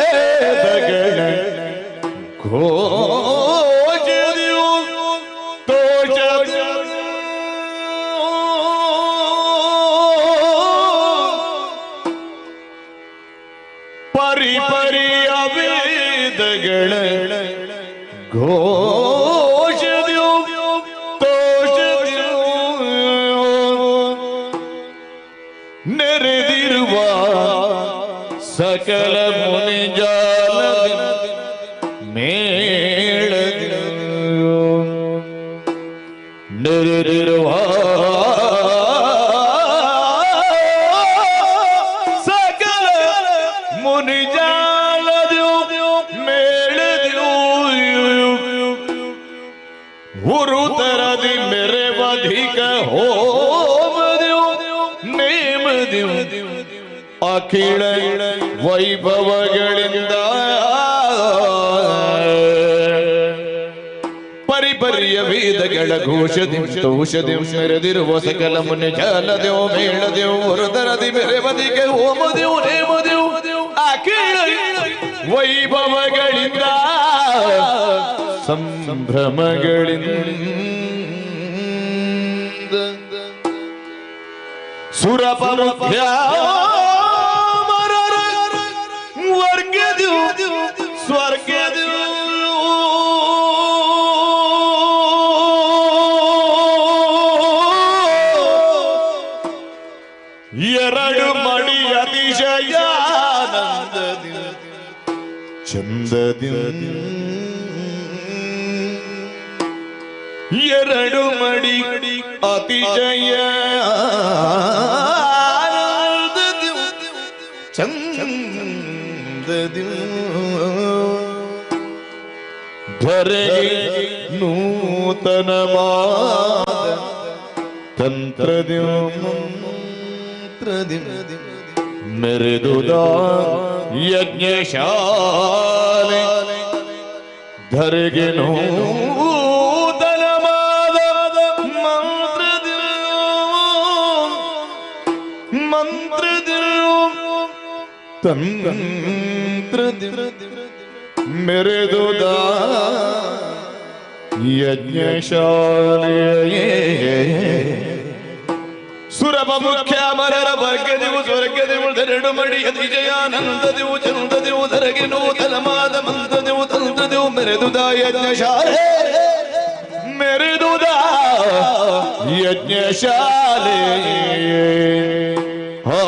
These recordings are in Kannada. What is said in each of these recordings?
ಪರಿಪರಿಯವೇದಗಳ ಘೋಷದಿಯು ಅಖಿಳ ವೈಭವಗಳಿಂದ ಪರಿಪರ್ಯ ವೇದಗಳ ಘೋಷದಿಂ ತೋಷದಿಂ ಮೆರೆದಿರುವ ಸಕಲ ಮುನ್ನ ಜಾಲದೆವು, ಮೇಳದೆವು ಹೊರದರದಿ ಮೆರೆವದಿಗೆ ಹೋಮದೆವು, ನೇಮದೆವು. ಅಖಿಳ ವೈಭವಗಳಿಂದ ಸಂಭ್ರಮಗಳಿಂದ. ಸುರಪರುಭ್ಯ ಚಂದದಿ ಎರಡು ಮಡಿ ಅತಿಶಯ ಚಂದದಿ ಧರೆಗೆ ನೂತನವಾದ ತಂತ್ರದಿ ಮಂತ್ರದಿ ಮೆರೆದುದ ಯಜ್ಞಶಾಲೆ ಧರೆಗೆ ನೂತನವಾದ ಮಂತ್ರದಿ ಮಂತ್ರದಿ ಸುರಭ ಮುಖ್ಯ ಮರರ ವರ್ಗದಿವು ಸ್ವರ್ಗದಿವು ಧರಡು ಮಡಿ ಚಂದ ಚಂದದಿವು ಧರಗೆ ನೂತನ ಮಾದ ಮಂದದಿವು ತಂತ್ರದಿವು ಮೆರೆದುದ ಯಜ್ಞಶಾಲೆ ಮೆರೆದುದ ಯಜ್ಞಶಾಲೆ ಹಾ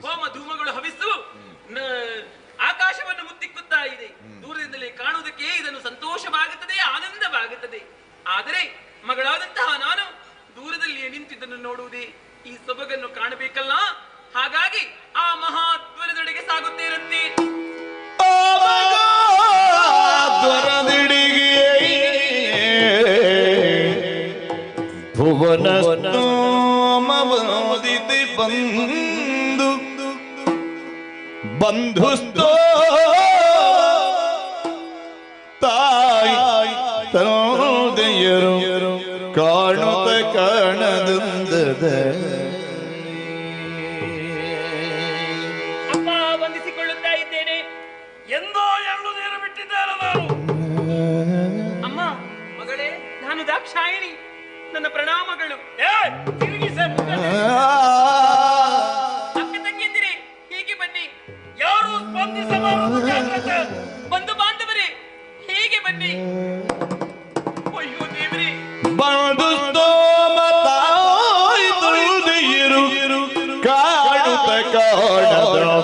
ಹೋಮ ಧೂಮಗಳು ಹವಿಸು. ಆಕಾಶವನ್ನು ಮುತ್ತಿಕ್ಕುತ್ತಾ ಇದೆ. ದೂರದಿಂದಲೇ ಕಾಣುವುದಕ್ಕೆ ಇದನ್ನು ಸಂತೋಷವಾಗುತ್ತದೆ ಆನಂದವಾಗುತ್ತದೆ. ಆದರೆ ಮಗಳಾದಂತಹ ನಾನು ದೂರದಲ್ಲಿಯೇ ನಿಂತಿದ್ದನ್ನು ನೋಡುವುದೇ ಈ ಸೊಬಗನ್ನು ಕಾಣಬೇಕಲ್ಲ? ಬಂಧುಸ್ತೋ ತಾಯಿ ತಂದೆಯರು ಕಾಣುತ್ತ ಕಾಣದಂದದ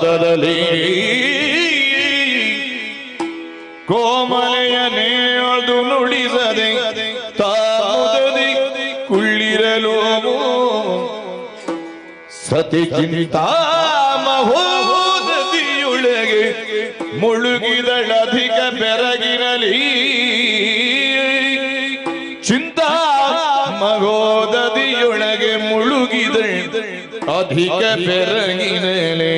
ಪಾದದಲ್ಲಿ ಕೋಮಲೆಯ ನೇದು ನುಡಿಸದೆ ತಾದಿ ಕುಳ್ಳಿರಲು ಸತಿಗಿಂತ ಮುಳುಗಿದಳ ಅಧಿಕ ಬೆರಗಿರಲಿ. ಚಿಂತ ಮಗೋದದಿಯೊಳಗೆ ಮುಳುಗಿದಳ ಅಧಿಕ ಬೆರಗಿರಲಿ.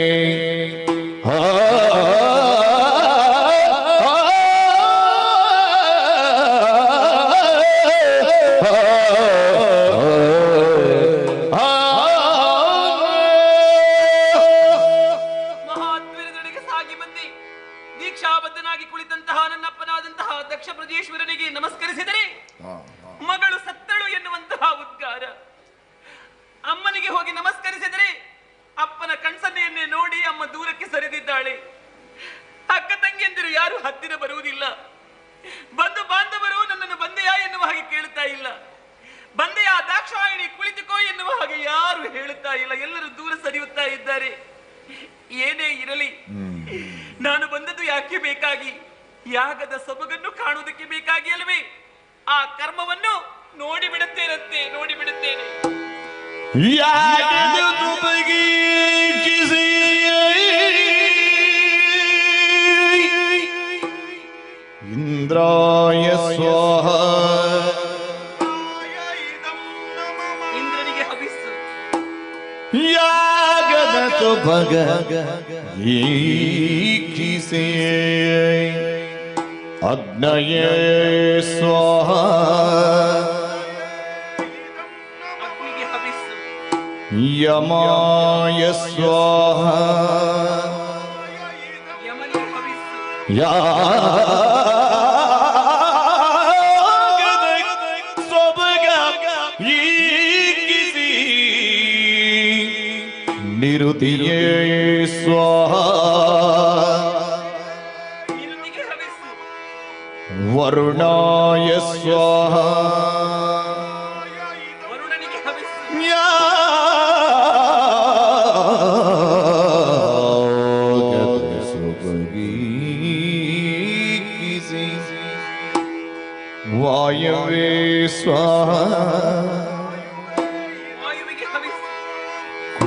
ಬಂದದ್ದು ಯಾಕೆ ಬೇಕಾಗಿ? ಯಾಗದ ಸೊಬಗನ್ನು ಕಾಣುವುದಕ್ಕೆ ಬೇಕಾಗಿ ಅಲ್ವೇ ಆ ಕರ್ಮವನ್ನು ನೋಡಿ ಬಿಡುತ್ತೇನಂತೆ ನೋಡಿ ಬಿಡುತ್ತೇನೆ. ಇಂದ್ರಾಯ ಸ್ವಾಹ. ಇಂದ್ರನಿಗೆ ಹವಿಸ್ತು ಯಾಗದ ಸೊಬಗ. ವೀಕ್ಷಿಸಿ ಅಗ್ನಯೇ ಸ್ವಾಹ. ಯಮಾಯ ಸ್ವಾಹ. ಯಾ ಸ್ತುತಿಯೇ ಸ್ವಾಹ. ವರುಣಾಯ ಸ್ವಾಹ.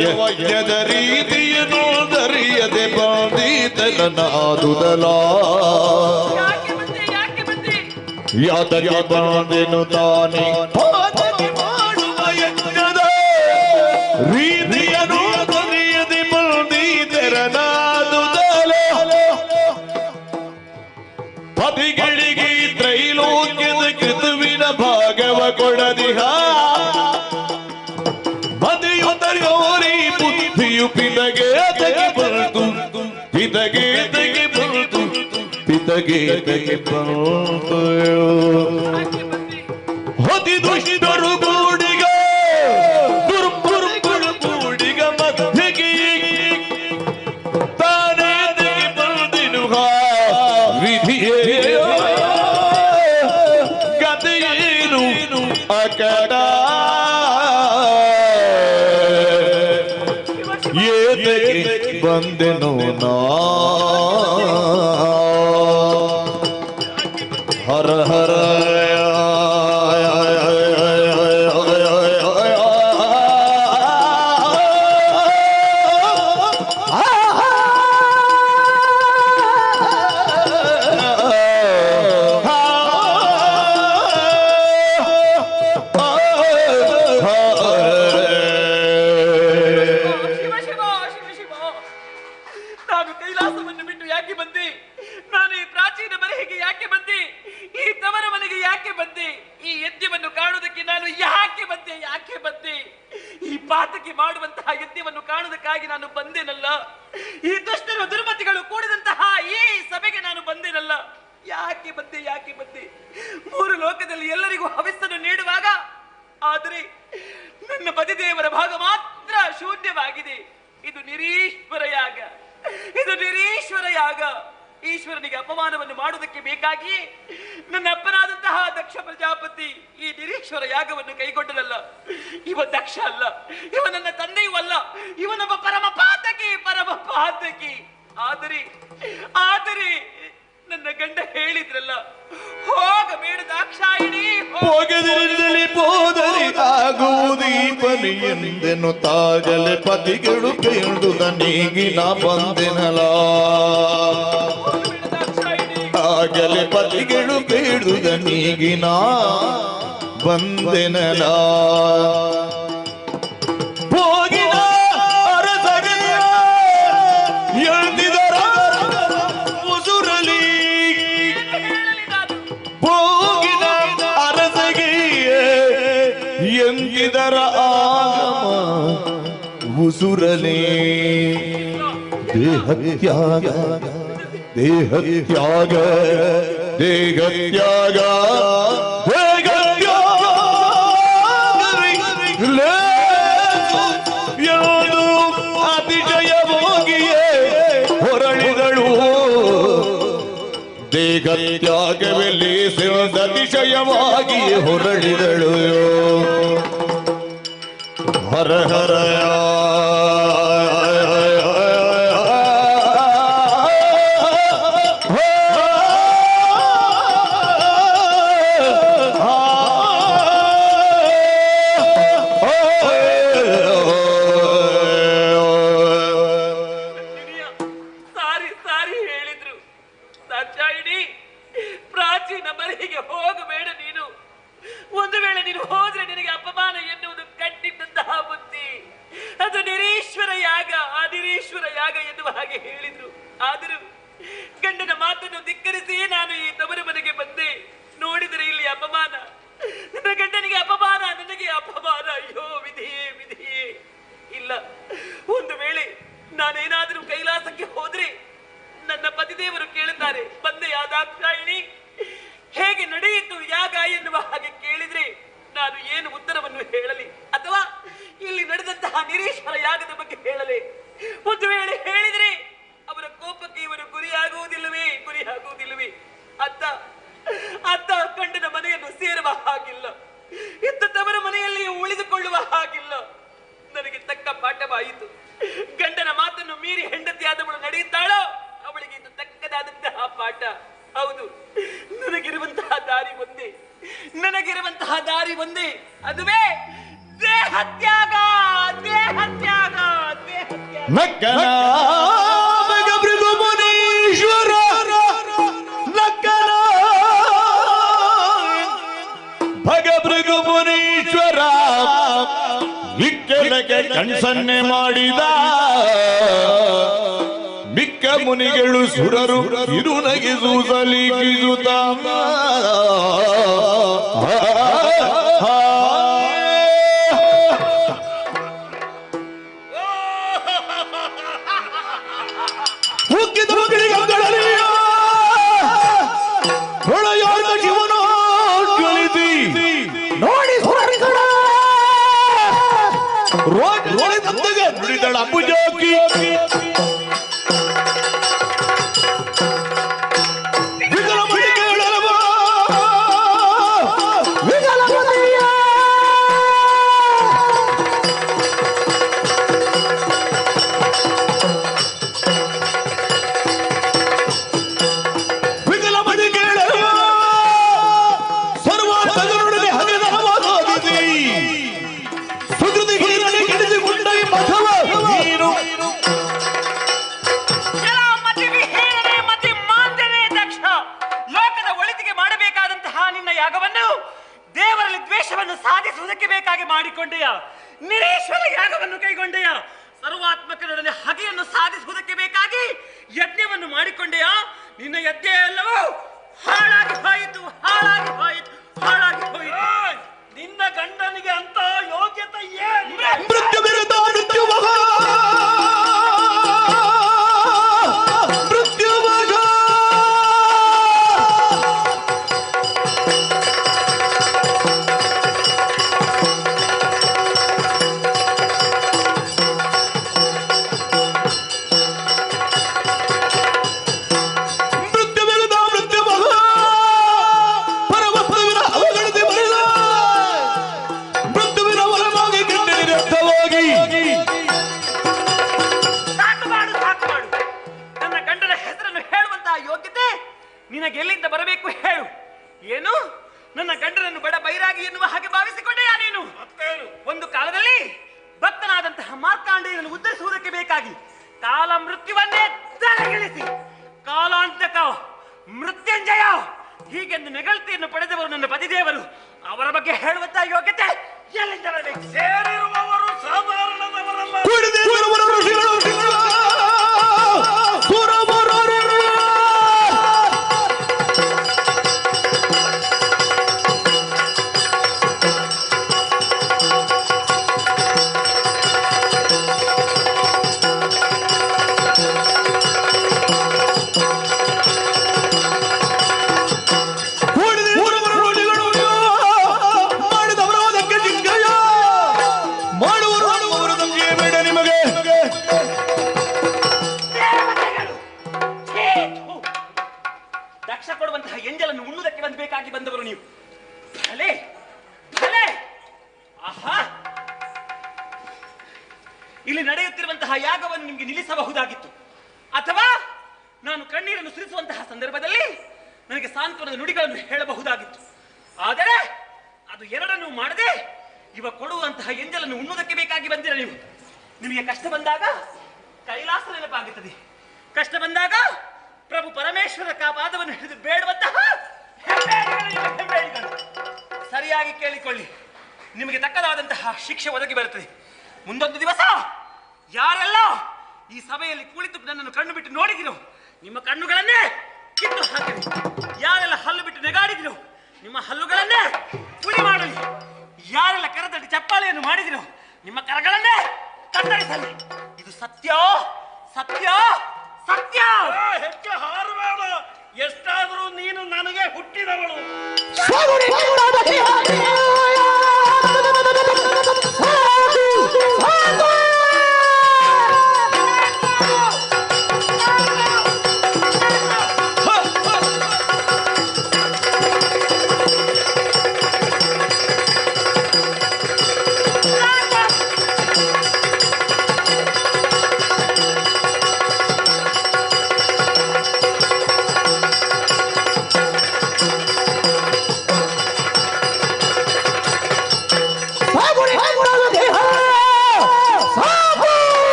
ಯಜ್ಞದ ರೀತಿಯನ್ನು ದರಿಯದೆ ಬಾಂಧಿತನಾದುದಲ ಯಾತಗೆ ಬಾಂಧೆನು ತಾನೇ? ಮಾಡುವ ಯಜ್ಞದ ರೀತಿ जिंदगी तक पहुंचो होती दुष्ट ਬੰਦੇ ਨੂੰ ਨਾ ಮಾಡುವುದಕ್ಕೆ ಬೇಕಾಗಿ ನನ್ನ ಅಪ್ಪನಾದಂತಹ ದಕ್ಷ ಪ್ರಜಾಪತಿ ಈ ನಿರೀಕ್ಷರ ಯಾಗವನ್ನು ಕೈಗೊಂಡನಲ್ಲ. ಇವ ದಕ್ಷ ಅಲ್ಲ, ಇವ ನನ್ನ ತಂದೆಯೂ ಅಲ್ಲ ಇವನೊಬ್ಬ ಪರಮ ಪಾತಕಿ ಪರಮ ಪಾತಕಿ. ಆದರೆ ಆದರೆ ನನ್ನ ಗಂಡ ಹೇಳಿದ್ರಲ್ಲ ಹೋಗಬೇಡ ದಾಕ್ಷಾಯಿಣಿ, ಹೋಗ. ಹೋಗದಿರಲಿ ಹೋದರೆ ಆಗುವುದೀಪನಿ ಎಂದೆನು ತಾಗಲೆ ಪತಿಗಳು ಕೇಳುದ ನೀಗಿನ ಬಂದೆನಲ ಆಗಲೆ ಪತಿಗಳು ಬೇಡುದ ನೀಗಿನ ಬಂದೆನಲ. ಹೋಗಿನ ದೇಹ ದೇಹತ್ಯಾಗ ದೇಹತ್ಯಾಗ ದೇಹತ್ಯಾಗ ದೇಹತ್ಯಾಗವೆಲ್ಲಿ ಅತಿಶಯವಾಗಿ ಹೊರಳಿದಳು. ಹರ ಹರ ನಾನೇನಾದರೂ ಕೈಲಾಸಕ್ಕೆ ಹೋದ್ರೆ ನನ್ನ ಪತಿದೇವರು ಕೇಳುತ್ತಾರೆ, ಬಂದೆ ದಾಕ್ಷಾಯಿಣಿ ಹೇಗೆ ನಡೆಯಿತು ಯಾಗ ಎನ್ನುವ ಹಾಗೆ ಕೇಳಿದ್ರೆ ನಾನು ಏನು ಉತ್ತರವನ್ನು ಹೇಳಲಿ ಅಥವಾ ಇಲ್ಲಿ ನಡೆದಂತಹ ನಿರೀಶ್ವರ ಯಾಗದ ಬಗ್ಗೆ ಹೇಳಲಿ? ಒಂದು ವೇಳೆ ಹೇಳಿದ್ರೆ ಅವರ ಕೋಪಕ್ಕೆ ಇವರು ಗುರಿಯಾಗುವುದಿಲ್ಲವೇ ಗುರಿಯಾಗುವುದಿಲ್ಲವೇ? ಅತ್ತ ಅತ್ತ ಗಂಡನ ಮನೆಯನ್ನು ಸೇರುವ ಹಾಗಿಲ್ಲ. ಇತ್ತ ತವರ ಮನೆಯಲ್ಲಿ ಉಳಿದುಕೊಳ್ಳುವ ಹಾಗಿಲ್ಲ. ನನಗೆ ತಕ್ಕ ಪಾಠವಾಯಿತು. ಗಂಡನ ಮಾತನ್ನು ಮೀರಿ ಹೆಂಡತಿಯಾದವಳು ನಡೆಯುತ್ತಾಳೋ, ಅವಳಿಗೆ ಇದು ತಕ್ಕದಾದಂತಹ ಪಾಠ. ಹೌದು, ನನಗಿರುವಂತಹ ದಾರಿ ಒಂದೇ. ನನಗಿರುವಂತಹ ದಾರಿ ಒಂದೇ. ಅದುವೇ ದೇಹತ್ಯಾಗ ದೇಹತ್ಯಾಗ ದೇಹತ್ಯಾಗ ಕಣ್ಸನ್ನೆ ಮಾಡಿದ ಮಿಕ್ಕ ಮುನಿಗಳು ಸುರರು ಇರು ನಗಿಸೂಸಲಿ ಕಿಸುತ್ತ ಹುಕ್ಕಿದ ಮಕ್ಕಳಿಗೆ ರೋಡ್ ರೋಡ್ ಹೃದಯಕ್ಕೆ ಬೇಕಾಗಿ ಮಾಡಿಕೊಂಡೆಯ? ನಿರೀಶ್ವರ ಯಾಗವನ್ನು ಕೈಗೊಂಡೆಯ? ಸರ್ವಾತ್ಮಕನೊಡನೆ ಹಗೆಯನ್ನು ಸಾಧಿಸುವುದಕ್ಕೆ ಬೇಕಾಗಿ ಯಜ್ಞವನ್ನು ಮಾಡಿಕೊಂಡೆಯ? ನಿನ್ನ ಯಜ್ಞ ಎಲ್ಲವೂ ಹಾಳಾಗಿ ಹೋಯಿತು ಹಾಳಾಗಿ ಹೋಯಿತು ಹಾಳಾಗಿ ಹೋಯಿತು. ನಿನ್ನ ಗಂಡನಿಗೆ ಅಂತ ಯೋಗ್ಯತೆ ಏನು ಮೃತ್ಯುಂಜಯ! ಹೀಗೆಂದು ನೆಗಳ್ತಿಯನ್ನು ಪಡೆದವರು ನನ್ನ ಪತಿದೇವರು. ಅವರ ಬಗ್ಗೆ ಹೇಳುವಂತಹ ಯೋಗ್ಯತೆ ಎಲ್ಲಿಂದ ಬರಬೇಕು? ಸೇರಿರುವವರು ಸಾಧಾರಣದವರಲ್ಲ. ನಿಮಗೆ ಕಷ್ಟ ಬಂದಾಗ ಕೈಲಾಸ ನೆನಪಾಗುತ್ತದೆ. ಕಷ್ಟ ಬಂದಾಗ ಪ್ರಭು ಪರಮೇಶ್ವರ ಕಾಪಾದವನ್ನು ಹಿಡಿದು ಬೇಡವಂತಹ. ಸರಿಯಾಗಿ ಕೇಳಿಕೊಳ್ಳಿ. ನಿಮಗೆ ತಕ್ಕದಾದಂತಹ ಶಿಕ್ಷೆ ಒದಗಿ ಬರುತ್ತದೆ. ಮುಂದೊಂದು ದಿವಸ ಯಾರೆಲ್ಲ ಈ ಸಭೆಯಲ್ಲಿ ಕುಳಿತು ನನ್ನನ್ನು ಕಣ್ಣು ಬಿಟ್ಟು ನೋಡಿದಿರೋ, ನಿಮ್ಮ ಕಣ್ಣುಗಳನ್ನೇ ಕಿತ್ತು ಹಾಕಿ ಯಾರೆಲ್ಲ ಹಲ್ಲು ಬಿಟ್ಟು ನೆಗಾಡಿದಿರೋ, ನಿಮ್ಮ ಹಲ್ಲುಗಳನ್ನೇ ಪುಡಿ ಮಾಡಲಿ. ಯಾರೆಲ್ಲ ಕರೆದಡಿ ಚಪ್ಪಾಳೆಯನ್ನು ಮಾಡಿದಿರೋ ನಿಮ್ಮ ಕರಗಳನ್ನೇ ಕತ್ತರಿಸಲಿ ಇದು ಸತ್ಯ ಸತ್ಯ ಸತ್ಯ ಆ, ಹೆಚ್ಚು ಹಾರಬೇಡ ಎಷ್ಟಾದರೂ ನೀನು ನನಗೆ ಹುಟ್ಟಿದವಳು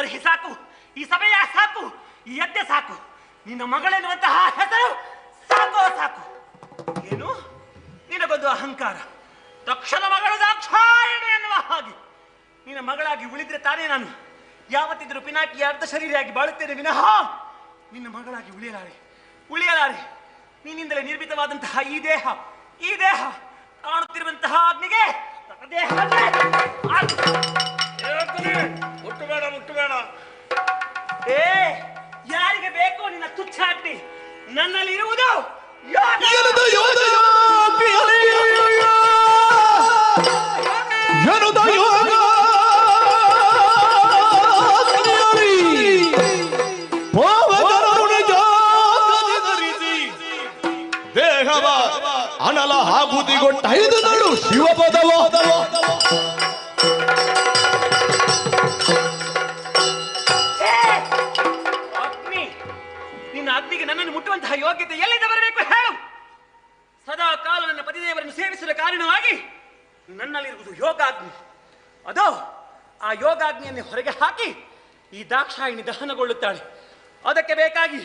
ಬರಹಿ ಸಾಕು ಈ ಸಮಯ ಸಾಕು, ಈ ಯಜ್ಞ ಸಾಕು, ನಿನ್ನ ಮಗಳೆನ್ನುವಂತಹ ಹೆಸರು ಸಾಕು ಸಾಕು. ಏನು? ನಿನಗೊಂದು ಅಹಂಕಾರ. ತಕ್ಷಣ ಮಗಳು ದಾಕ್ಷಾಯಣ ಎನ್ನುವ ಹಾಗೆ. ನಿನ್ನ ಮಗಳಾಗಿ ಉಳಿದ್ರೆ ತಾನೇ ನಾನು. ಯಾವತ್ತಿದ್ರೂ ಪಿನಾಕಿ ಅರ್ಧ ಶರೀರಿಯಾಗಿ ಬಾಳುತ್ತೇನೆ ವಿನಃ ನಿನ್ನ ಮಗಳಾಗಿ ಉಳಿಯಲಾರೆ. ಉಳಿಯಲಾರೆ. ನಿನ್ನಿಂದಲೇ ನಿರ್ಮಿತವಾದಂತಹ ಈ ದೇಹ ಈ ದೇಹ ಕಾಣುತ್ತಿರುವಂತಹ ಅಗ್ನಿಗೆ ತನ್ನ ಅವನೇ ಮುಟ್ಟು ಏ ಯಾರಿಗೆ ಬೇಕೋ ನಿನ್ನ ತುಚ್ಛ ನನ್ನಲ್ಲಿ ಇರುವುದು ಯೋಗ. ದೇಹವ ಅನಲ ಆಗುದಿಗೊಟ್ಟ ಐದು ನಡು ಶಿವಪದವ. ಮುಟ್ಟುವಂತಹ ಯೋಗ್ಯತೆ ಎಲ್ಲಿಂದ ಬರಬೇಕು ಹೇಳು. ಸದಾ ಕಾಲ ನನ್ನ ಪತಿದೇವರನ್ನು ಸೇವಿಸಲು ಕಾರಣವಾಗಿ ನನ್ನಲ್ಲಿರುವುದು ಯೋಗಾಗ್ನಿ. ಅದು, ಆ ಯೋಗಾಗ್ನಿಯನ್ನು ಹೊರಗೆ ಹಾಕಿ ಈ ದಾಕ್ಷಾಯಿಣಿ ದಹನಗೊಳ್ಳುತ್ತಾಳೆ. ಅದಕ್ಕೆ ಬೇಕಾಗಿ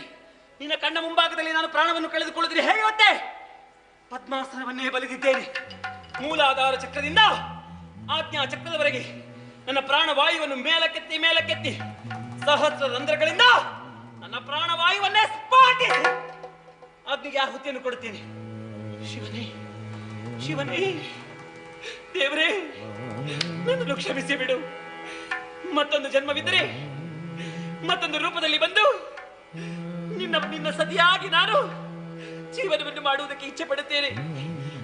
ನಿನ್ನ ಕಣ್ಣ ಮುಂಭಾಗದಲ್ಲಿ ನಾನು ಪ್ರಾಣವನ್ನು ಕಳೆದುಕೊಳ್ಳುತ್ತಿದೆ. ಹೇಗೆ ಗೊತ್ತೇ? ಪದ್ಮಾಸನವನ್ನೇ ಬಲಿದಿದ್ದೇನೆ. ಮೂಲಾಧಾರ ಚಕ್ರದಿಂದ ಆಜ್ಞಾ ಚಕ್ರದವರೆಗೆ ನನ್ನ ಪ್ರಾಣವಾಯುವನ್ನು ಮೇಲಕ್ಕೆತ್ತಿ ಮೇಲಕ್ಕೆತ್ತಿ ಸಹಸ್ರ ರಂಧ್ರಗಳಿಂದ ನನ್ನ ಪ್ರಾಣವಾಯುವನ್ನೇ ಸ್ಫೋಟಿಸಿ. ಅಗ್ನಿಗೆ ಆಹುತಿಯನ್ನು ಕೊಡುತ್ತೇನೆ. ಶಿವನೇ ಶಿವನೇ, ದೇವರೇ, ನನ್ನನ್ನು ಕ್ಷಮಿಸಿ ಬಿಡು. ಮತ್ತೊಂದು ಜನ್ಮವಿದ್ದರೆ ಮತ್ತೊಂದು ರೂಪದಲ್ಲಿ ಬಂದು ನಿನ್ನ ನಿನ್ನ ಸತಿಯಾಗಿ ನಾನು ಜೀವನವನ್ನು ಮಾಡುವುದಕ್ಕೆ ಇಚ್ಛೆ ಪಡುತ್ತೇನೆ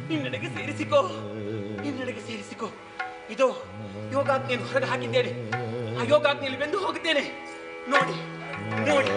ನಿನ್ನಡೆಗೆ ಸೇರಿಸಿಕೋ ನಿನ್ನಡೆಗೆ ಸೇರಿಸಿಕೋ. ಇದು ಯೋಗಾಜ್ಞೆಯನ್ನು ಹೊರಗೆ ಹಾಕಿದ್ದೇನೆ. ಆ ಯೋಗಾಜ್ಞೆಯಲ್ಲಿ ಬೆಂದು ಹೋಗುತ್ತೇನೆ. ನೋಡಿ ನೋಡಿ